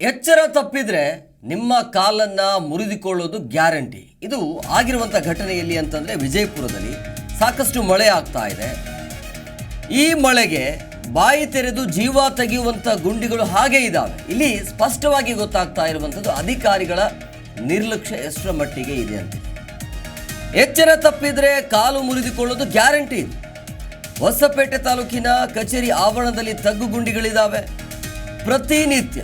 ಎಚ್ಚರ ತಪ್ಪಿದ್ರೆ ನಿಮ್ಮ ಕಾಲನ್ನ ಮುರಿದುಕೊಳ್ಳೋದು ಗ್ಯಾರಂಟಿ. ಇದು ಆಗಿರುವಂಥ ಘಟನೆಯಲ್ಲಿ ಅಂತಂದ್ರೆ ವಿಜಯಪುರದಲ್ಲಿ ಸಾಕಷ್ಟು ಮಳೆ ಆಗ್ತಾ ಇದೆ. ಈ ಮಳೆಗೆ ಬಾಯಿ ತೆರೆದು ಜೀವ ತೆಗೆಯುವಂಥ ಗುಂಡಿಗಳು ಹಾಗೆ ಇದ್ದಾವೆ ಇಲ್ಲಿ ಸ್ಪಷ್ಟವಾಗಿ ಗೊತ್ತಾಗ್ತಾ ಇರುವಂಥದ್ದು ಅಧಿಕಾರಿಗಳ ನಿರ್ಲಕ್ಷ್ಯ ಎಷ್ಟರ ಮಟ್ಟಿಗೆ ಇದೆ ಅಂತ. ಎಚ್ಚರ ತಪ್ಪಿದ್ರೆ ಕಾಲು ಮುರಿದುಕೊಳ್ಳೋದು ಗ್ಯಾರಂಟಿ ಹೊಸಪೇಟೆ ತಾಲೂಕಿನ ಕಚೇರಿ ಆವರಣದಲ್ಲಿ ತಗ್ಗು ಗುಂಡಿಗಳಿದ್ದಾವೆ ಪ್ರತಿನಿತ್ಯ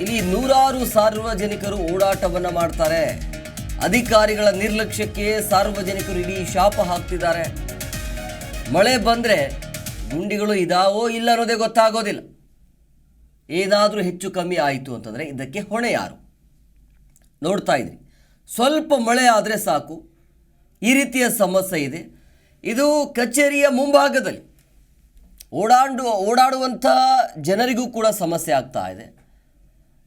ಇಲ್ಲಿ ನೂರಾರು ಸಾರ್ವಜನಿಕರು ಓಡಾಟವನ್ನ ಮಾಡ್ತಾರೆ. ಅಧಿಕಾರಿಗಳ ನಿರ್ಲಕ್ಷ್ಯಕ್ಕೆ ಸಾರ್ವಜನಿಕರು ಇಡೀ ಶಾಪ ಹಾಕ್ತಿದ್ದಾರೆ. ಮಳೆ ಬಂದರೆ ಗುಂಡಿಗಳು ಇದಾವೋ ಇಲ್ಲ ಅನ್ನೋದೇ ಗೊತ್ತಾಗೋದಿಲ್ಲ. ಏನಾದರೂ ಹೆಚ್ಚು ಕಮ್ಮಿ ಆಯಿತು ಅಂತಂದರೆ ಇದಕ್ಕೆ ಹೊಣೆ ಯಾರು? ನೋಡ್ತಾ ಇದ್ರಿ. ಸ್ವಲ್ಪ ಮಳೆ ಆದರೆ ಸಾಕು. ಈ ರೀತಿಯ ಸಮಸ್ಯೆ ಇದೆ. ಇದು ಕಚೇರಿಯ ಮುಂಭಾಗದಲ್ಲಿ ಓಡಾಡು ಓಡಾಡುವಂಥ ಜನರಿಗೂ ಕೂಡ ಸಮಸ್ಯೆ ಆಗ್ತಾ ಇದೆ.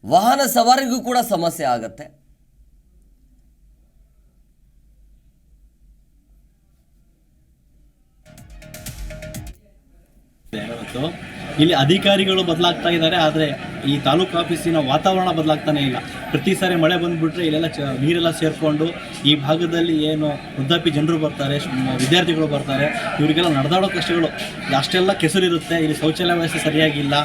ವಾಹನ ಸವಾರಿಗೂ ಕೂಡ ಸಮಸ್ಯೆ ಆಗತ್ತೆ. ಇಲ್ಲಿ ಅಧಿಕಾರಿಗಳು ಬದಲಾಗ್ತಾ ಇದ್ದಾರೆ ಆದರೆ ಈ ತಾಲೂಕು ಆಫೀಸಿನ ವಾತಾವರಣ ಬದಲಾಗ್ತಾನೆ ಇಲ್ಲ. ಪ್ರತಿ ಸಾರಿ ಮಳೆ ಬಂದುಬಿಟ್ರೆ ಇಲ್ಲೆಲ್ಲ ಚ ನೀರೆಲ್ಲ ಸೇರಿಕೊಂಡು ಈ ಭಾಗದಲ್ಲಿ ಏನು ವೃದ್ಧಾಪಿ ಜನರು ಬರ್ತಾರೆ ವಿದ್ಯಾರ್ಥಿಗಳು ಬರ್ತಾರೆ, ಇವರಿಗೆಲ್ಲ ನಡೆದಾಡೋ ಕಷ್ಟಗಳು. ಅಷ್ಟೆಲ್ಲ ಕೆಸರಿರುತ್ತೆ, ಇಲ್ಲಿ ಶೌಚಾಲಯ ವ್ಯವಸ್ಥೆ ಸರಿಯಾಗಿಲ್ಲ.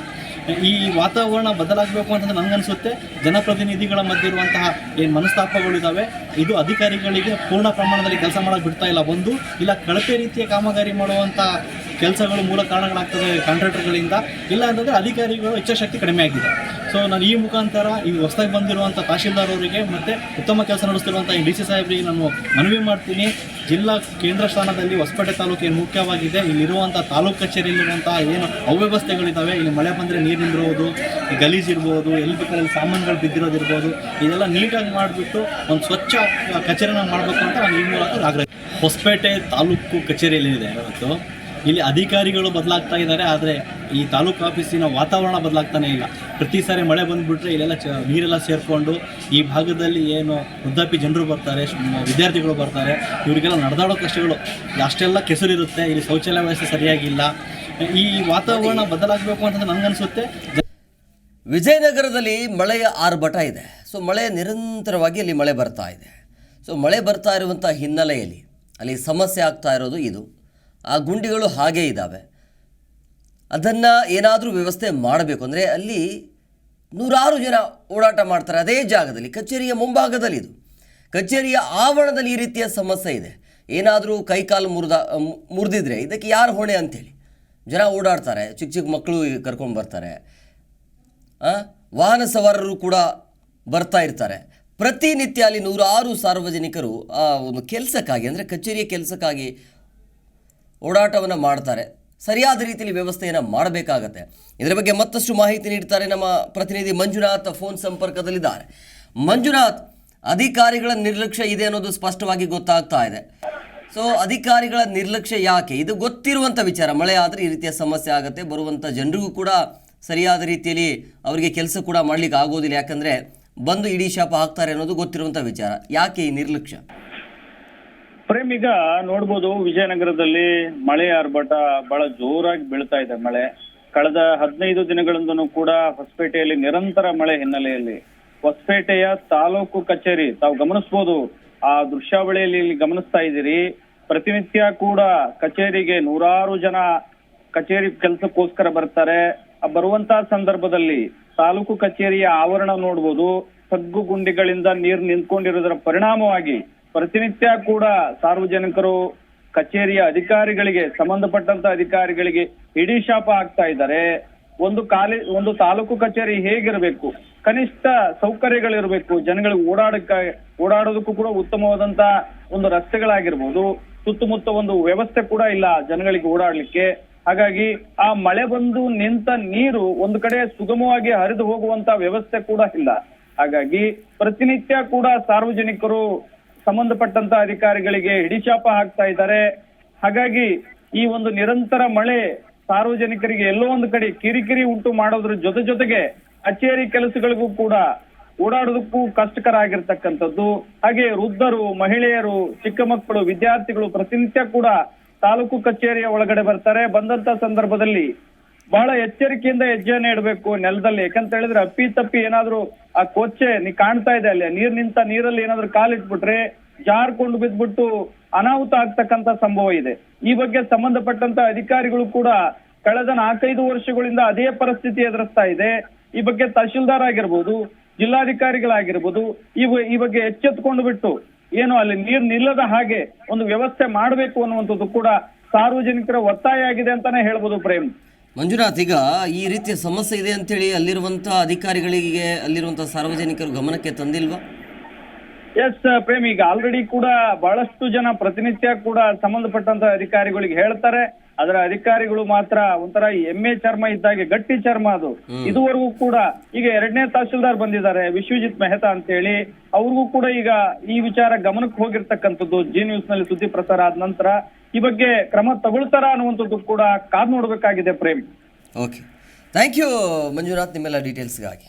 ಈ ವಾತಾವರಣ ಬದಲಾಗಬೇಕು ಅಂತಂದ್ರೆ ನನಗನ್ಸುತ್ತೆ, ಜನಪ್ರತಿನಿಧಿಗಳ ಮಧ್ಯೆ ಇರುವಂತಹ ಏನು ಮನಸ್ತಾಪಗಳಿದ್ದಾವೆ ಇದು ಅಧಿಕಾರಿಗಳಿಗೆ ಪೂರ್ಣ ಪ್ರಮಾಣದಲ್ಲಿ ಕೆಲಸ ಮಾಡೋಕೆ ಬಿಡ್ತಾ ಇಲ್ಲ. ಒಂದು ಇಲ್ಲ ಕಳಪೆ ರೀತಿಯ ಕಾಮಗಾರಿ ಮಾಡುವಂಥ ಕೆಲಸಗಳು ಮೂಲ ಕಾರಣಗಳಾಗ್ತದೆ ಕಾಂಟ್ರಾಕ್ಟರ್ಗಳಿಂದ, ಇಲ್ಲ ಅಂತಂದರೆ ಅಧಿಕಾರಿಗಳು ಇಚ್ಛಾಶಕ್ತಿ ಕಡಿಮೆ ಆಗಿದೆ. ಸೊ ನಾನು ಈ ಮುಖಾಂತರ ಈ ಹೊಸದಾಗಿ ಬಂದಿರುವಂಥ ತಹಶೀಲ್ದಾರ್ ಅವರಿಗೆ ಮತ್ತು ಉತ್ತಮ ಕೆಲಸ ನಡೆಸ್ತಿರುವಂಥ ಈ ಡಿ ಸಿ ಸಾಹೇಬ್ರಿಗೆ ನಾನು ಮನವಿ ಮಾಡ್ತೀನಿ. ಜಿಲ್ಲಾ ಕೇಂದ್ರ ಸ್ಥಾನದಲ್ಲಿ ಹೊಸಪೇಟೆ ತಾಲೂಕು ಏನು ಮುಖ್ಯವಾಗಿದೆ. ಇಲ್ಲಿರುವಂಥ ತಾಲೂಕು ಕಚೇರಿಯಲ್ಲಿರುವಂಥ ಏನು ಅವ್ಯವಸ್ಥೆಗಳಿದ್ದಾವೆ ಇಲ್ಲಿ ಮಳೆ ಬಂದರೆ ನೀರು ನಿಂದಿರೋದು ಗಲೀಜ್ ಗಲೀಜು ಇರ್ಬೋದು ಎಲ್ಲಿ ಬೇಕಾದಲ್ಲಿ ಸಾಮಾನುಗಳು ಬಿದ್ದಿರೋದಿರ್ಬೋದು, ಇದೆಲ್ಲ ನೀಟಾಗಿ ಮಾಡಿಬಿಟ್ಟು ಒಂದು ಸ್ವಚ್ಛ ಕಚೇರಿನ ಮಾಡಬೇಕು ಅಂತ ನಾನು ಈ ಮೂಲಕ ಆಗ್ರಹ ಹೊಸಪೇಟೆ ತಾಲೂಕು ಕಚೇರಿಯಲ್ಲಿದೆ ಇವತ್ತು. ಇಲ್ಲಿ ಅಧಿಕಾರಿಗಳು ಬದಲಾಗ್ತಾ ಇದ್ದಾರೆ, ಆದರೆ ಈ ತಾಲೂಕು ಆಫೀಸಿನ ವಾತಾವರಣ ಬದಲಾಗ್ತಾನೆ ಇಲ್ಲ. ಪ್ರತಿ ಸಾರಿ ಮಳೆ ಬಂದುಬಿಟ್ರೆ ಇಲ್ಲೆಲ್ಲ ಚ, ನೀರೆಲ್ಲ ಸೇರಿಕೊಂಡು ಈ ಭಾಗದಲ್ಲಿ ಏನು ವೃದ್ಧಾಪಿ ಜನರು ಬರ್ತಾರೆ ವಿದ್ಯಾರ್ಥಿಗಳು ಬರ್ತಾರೆ, ಇವರಿಗೆಲ್ಲ ನಡೆದಾಡೋ ಕಷ್ಟಗಳು, ಅಷ್ಟೆಲ್ಲ ಕೆಸರಿರುತ್ತೆ, ಇಲ್ಲಿ ಶೌಚಾಲಯ ವ್ಯವಸ್ಥೆ ಸರಿಯಾಗಿಲ್ಲ. ಈ ವಾತಾವರಣ ಬದಲಾಗಬೇಕು ಅಂತಂದ್ರೆ ನನಗನ್ಸುತ್ತೆ. ವಿಜಯನಗರದಲ್ಲಿ ಮಳೆಯ ಆರ್ಭಟ ಇದೆ. ಸೊ, ಮಳೆ ನಿರಂತರವಾಗಿ ಅಲ್ಲಿ ಮಳೆ ಬರ್ತಾ ಇದೆ. ಸೊ, ಮಳೆ ಬರ್ತಾ ಇರುವಂಥ ಹಿನ್ನೆಲೆಯಲ್ಲಿ ಅಲ್ಲಿ ಸಮಸ್ಯೆ ಆಗ್ತಾ ಇರೋದು ಇದು. ಆ ಗುಂಡಿಗಳು ಹಾಗೇ ಇದ್ದಾವೆ ಅದನ್ನು ಏನಾದರೂ ವ್ಯವಸ್ಥೆ ಮಾಡಬೇಕು ಅಂದರೆ ಅಲ್ಲಿ ನೂರಾರು ಜನ ಓಡಾಟ ಮಾಡ್ತಾರೆ ಅದೇ ಜಾಗದಲ್ಲಿ, ಕಚೇರಿಯ ಮುಂಭಾಗದಲ್ಲಿ ಇದು. ಕಚೇರಿಯ ಆವರಣದಲ್ಲಿ ಈ ರೀತಿಯ ಸಮಸ್ಯೆ ಇದೆ. ಏನಾದರೂ ಕೈಕಾಲು ಮುರಿದ, ಮುರಿದಿದ್ರೆ ಇದಕ್ಕೆ ಯಾರು ಹೊಣೆ ಅಂಥೇಳಿ ಜನ ಓಡಾಡ್ತಾರೆ, ಚಿಕ್ಕ ಚಿಕ್ಕ ಮಕ್ಕಳು ಕರ್ಕೊಂಡು ಬರ್ತಾರೆ. ವಾಹನ ಸವಾರರು ಕೂಡ ಬರ್ತಾ ಇರ್ತಾರೆ. ಪ್ರತಿನಿತ್ಯ ಅಲ್ಲಿ ನೂರಾರು ಸಾರ್ವಜನಿಕರು ಆ ಒಂದು ಕೆಲಸಕ್ಕಾಗಿ, ಅಂದರೆ ಕಚೇರಿಯ ಕೆಲಸಕ್ಕಾಗಿ ಓಡಾಟವನ್ನು ಮಾಡ್ತಾರೆ. ಸರಿಯಾದ ರೀತಿಯಲ್ಲಿ ವ್ಯವಸ್ಥೆಯನ್ನು ಮಾಡಬೇಕಾಗತ್ತೆ. ಇದರ ಬಗ್ಗೆ ಮತ್ತಷ್ಟು ಮಾಹಿತಿ ನೀಡ್ತಾರೆ ನಮ್ಮ ಪ್ರತಿನಿಧಿ ಮಂಜುನಾಥ್ ಫೋನ್ ಸಂಪರ್ಕದಲ್ಲಿದ್ದಾರೆ. ಮಂಜುನಾಥ್, ಅಧಿಕಾರಿಗಳ ನಿರ್ಲಕ್ಷ್ಯ ಇದೆ ಅನ್ನೋದು ಸ್ಪಷ್ಟವಾಗಿ ಗೊತ್ತಾಗ್ತಾ ಇದೆ. ಸೊ ಅಧಿಕಾರಿಗಳ ನಿರ್ಲಕ್ಷ್ಯ ಯಾಕೆ? ಇದು ಗೊತ್ತಿರುವಂಥ ವಿಚಾರ. ಮಳೆ ಆದರೆ ಈ ರೀತಿಯ ಸಮಸ್ಯೆ ಆಗುತ್ತೆ. ಬರುವಂಥ ಜನರಿಗೂ ಕೂಡ ಸರಿಯಾದ ರೀತಿಯಲ್ಲಿ ಅವರಿಗೆ ಕೆಲಸ ಕೂಡ ಮಾಡ್ಲಿಕ್ಕೆ ಆಗೋದಿಲ್ಲ. ಯಾಕಂದರೆ ಬಂದು ಇಡೀ ಶಾಪ ಹಾಕ್ತಾರೆ ಅನ್ನೋದು ಗೊತ್ತಿರುವಂಥ ವಿಚಾರ. ಯಾಕೆ ಈ ನಿರ್ಲಕ್ಷ್ಯ? ಪ್ರೇಮ್ ಈಗ ನೋಡ್ಬೋದು ವಿಜಯನಗರದಲ್ಲಿ ಮಳೆ ಆರ್ಭಟ ಬಹಳ ಜೋರಾಗಿ ಬೀಳ್ತಾ ಇದೆ ಮಳೆ. ಕಳೆದ ಹದಿನೈದು ದಿನಗಳಿಂದನೂ ಕೂಡ ಹೊಸಪೇಟೆಯಲ್ಲಿ ನಿರಂತರ ಮಳೆ ಹಿನ್ನೆಲೆಯಲ್ಲಿ. ಹೊಸಪೇಟೆಯ ತಾಲೂಕು ಕಚೇರಿ, ತಾವು ಗಮನಿಸಬಹುದು ಆ ದೃಶ್ಯಾವಳಿಯಲ್ಲಿ ಇಲ್ಲಿ ಗಮನಿಸ್ತಾ ಇದ್ದೀರಿ. ಪ್ರತಿನಿತ್ಯ ಕೂಡ ಕಚೇರಿಗೆ ನೂರಾರು ಜನ ಕಚೇರಿ ಕೆಲಸಕ್ಕೋಸ್ಕರ ಬರ್ತಾರೆ. ಬರುವಂತಹ ಸಂದರ್ಭದಲ್ಲಿ ತಾಲೂಕು ಕಚೇರಿಯ ಆವರಣ ನೋಡ್ಬೋದು. ತಗ್ಗು ಗುಂಡಿಗಳಿಂದ ನೀರು ನಿಂತ್ಕೊಂಡಿರೋದರ ಪರಿಣಾಮವಾಗಿ ಪ್ರತಿನಿತ್ಯ ಕೂಡ ಸಾರ್ವಜನಿಕರು, ಕಚೇರಿಯ ಅಧಿಕಾರಿಗಳಿಗೆ, ಸಂಬಂಧಪಟ್ಟಂತ ಅಧಿಕಾರಿಗಳಿಗೆ ಹಿಡಿ ಶಾಪ ಆಗ್ತಾ ಇದ್ದಾರೆ. ಒಂದು ಕಾಲಿ, ಒಂದು ತಾಲೂಕು ಕಚೇರಿ ಹೇಗಿರಬೇಕು? ಕನಿಷ್ಠ ಸೌಕರ್ಯಗಳಿರಬೇಕು. ಜನಗಳಿಗೆ ಓಡಾಡಕ್ಕ, ಓಡಾಡೋದಕ್ಕೂ ಕೂಡ ಉತ್ತಮವಾದಂತ ಒಂದು ರಸ್ತೆಗಳಾಗಿರ್ಬೋದು. ಸುತ್ತಮುತ್ತ ಒಂದು ವ್ಯವಸ್ಥೆ ಕೂಡ ಇಲ್ಲ ಜನಗಳಿಗೆ ಓಡಾಡ್ಲಿಕ್ಕೆ. ಹಾಗಾಗಿ ಆ ಮಳೆ ಬಂದು ನಿಂತ ನೀರು ಒಂದು ಕಡೆ ಸುಗಮವಾಗಿ ಹರಿದು ಹೋಗುವಂತ ವ್ಯವಸ್ಥೆ ಕೂಡ ಇಲ್ಲ. ಹಾಗಾಗಿ ಪ್ರತಿನಿತ್ಯ ಕೂಡ ಸಾರ್ವಜನಿಕರು ಸಂಬಂಧಪಟ್ಟಂತ ಅಧಿಕಾರಿಗಳಿಗೆ ಹಿಡಿಶಾಪ ಹಾಕ್ತಾ ಇದ್ದಾರೆ. ಹಾಗಾಗಿ ಈ ಒಂದು ನಿರಂತರ ಮಳೆ ಸಾರ್ವಜನಿಕರಿಗೆ ಎಲ್ಲೋ ಒಂದು ಕಡೆ ಕಿರಿಕಿರಿ ಉಂಟು ಮಾಡೋದ್ರ ಜೊತೆ ಜೊತೆಗೆ ಕಚೇರಿ ಕೆಲಸಗಳಿಗೂ ಕೂಡ ಓಡಾಡೋದಕ್ಕೂ ಕಷ್ಟಕರ ಆಗಿರ್ತಕ್ಕಂಥದ್ದು ಹಾಗೆ ವೃದ್ಧರು, ಮಹಿಳೆಯರು, ಚಿಕ್ಕ ಮಕ್ಕಳು, ವಿದ್ಯಾರ್ಥಿಗಳು ಪ್ರತಿನಿತ್ಯ ಕೂಡ ತಾಲೂಕು ಕಚೇರಿಯ ಒಳಗಡೆ ಬರ್ತಾರೆ. ಬಂದಂತ ಸಂದರ್ಭದಲ್ಲಿ ಬಹಳ ಎಚ್ಚರಿಕೆಯಿಂದ ಹೆಜ್ಜೆಯನ್ನು ಇಡಬೇಕು ನೆಲದಲ್ಲಿ. ಯಾಕಂತ ಹೇಳಿದ್ರೆ ಅಪ್ಪಿ ತಪ್ಪಿ ಏನಾದ್ರೂ ಆ ಕೊಚ್ಚೆ ನೀ ಕಾಣ್ತಾ ಇದೆ ಅಲ್ಲಿ. ನೀರ್ ನಿಂತ ನೀರಲ್ಲಿ ಏನಾದ್ರೂ ಕಾಲಿಟ್ಬಿಟ್ರೆ ಜಾರ್ಕೊಂಡು ಬಿದ್ಬಿಟ್ಟು ಅನಾಹುತ ಆಗ್ತಕ್ಕಂತ ಸಂಭವ ಇದೆ. ಈ ಬಗ್ಗೆ ಸಂಬಂಧಪಟ್ಟಂತ ಅಧಿಕಾರಿಗಳು ಕೂಡ ಕಳೆದ ನಾಲ್ಕೈದು ವರ್ಷಗಳಿಂದ ಅದೇ ಪರಿಸ್ಥಿತಿ ಎದುರಿಸ್ತಾ ಇದೆ. ಈ ಬಗ್ಗೆ ತಹಶೀಲ್ದಾರ್ ಆಗಿರ್ಬೋದು, ಜಿಲ್ಲಾಧಿಕಾರಿಗಳಾಗಿರ್ಬೋದು, ಈ ಈ ಬಗ್ಗೆ ಎಚ್ಚೆತ್ಕೊಂಡು ಬಿಟ್ಟು ಏನು ಅಲ್ಲಿ ನೀರ್ ನಿಲ್ಲದ ಹಾಗೆ ಒಂದು ವ್ಯವಸ್ಥೆ ಮಾಡಬೇಕು ಅನ್ನುವಂಥದ್ದು ಕೂಡ ಸಾರ್ವಜನಿಕರ ಒತ್ತಾಯ ಆಗಿದೆ ಅಂತಾನೆ ಹೇಳ್ಬೋದು ಪ್ರೇಮ್. ಮಂಜುನಾಥ್ ಈಗ ಈ ರೀತಿಯ ಸಮಸ್ಯೆ ಇದೆ ಅಂತೇಳಿ ಅಲ್ಲಿರುವಂತಹ ಅಧಿಕಾರಿಗಳಿಗೆ ಅಲ್ಲಿರುವಂತಹ ಸಾರ್ವಜನಿಕರು ಗಮನಕ್ಕೆ ತಂದಿಲ್ವಾ? ಎಸ್ ಪ್ರೇಮ್ ಈಗ ಆಲ್ರೆಡಿ ಕೂಡ ಬಹಳಷ್ಟು ಜನ ಪ್ರತಿನಿತ್ಯ ಕೂಡ ಸಂಬಂಧಪಟ್ಟಂತ ಅಧಿಕಾರಿಗಳಿಗೆ ಹೇಳ್ತಾರೆ. ಅದರ ಅಧಿಕಾರಿಗಳು ಮಾತ್ರ ಒಂಥರ ಎಮ್ಮೆ ಚರ್ಮ ಇದ್ದಾಗೆ ಗಟ್ಟಿ ಚರ್ಮ ಅದು. ಇದುವರೆಗೂ ಕೂಡ ಈಗ ಎರಡನೇ ತಹಶೀಲ್ದಾರ್ ಬಂದಿದ್ದಾರೆ ವಿಶ್ವಜಿತ್ ಮೆಹ್ತಾ ಅಂತ ಹೇಳಿ ಅವ್ರಿಗೂ ಕೂಡ ಈಗ ಈ ವಿಚಾರ ಗಮನಕ್ಕೆ ಹೋಗಿರ್ತಕ್ಕಂಥದ್ದು ಜಿ ನ್ಯೂಸ್ನಲ್ಲಿ ಸುದ್ದಿ ಪ್ರಸಾರ ಆದ ನಂತರ. ಈ ಬಗ್ಗೆ ಕ್ರಮ ತಗೊಳ್ತಾರ ಅನ್ನುವಂಥದ್ದು ಕೂಡ ಕಾದ್ ನೋಡಬೇಕಾಗಿದೆ Prem. Okay thank you Manjunath ನಿಮ್ಮೆಲ್ಲ ಡೀಟೇಲ್ಸ್ಗಾಗಿ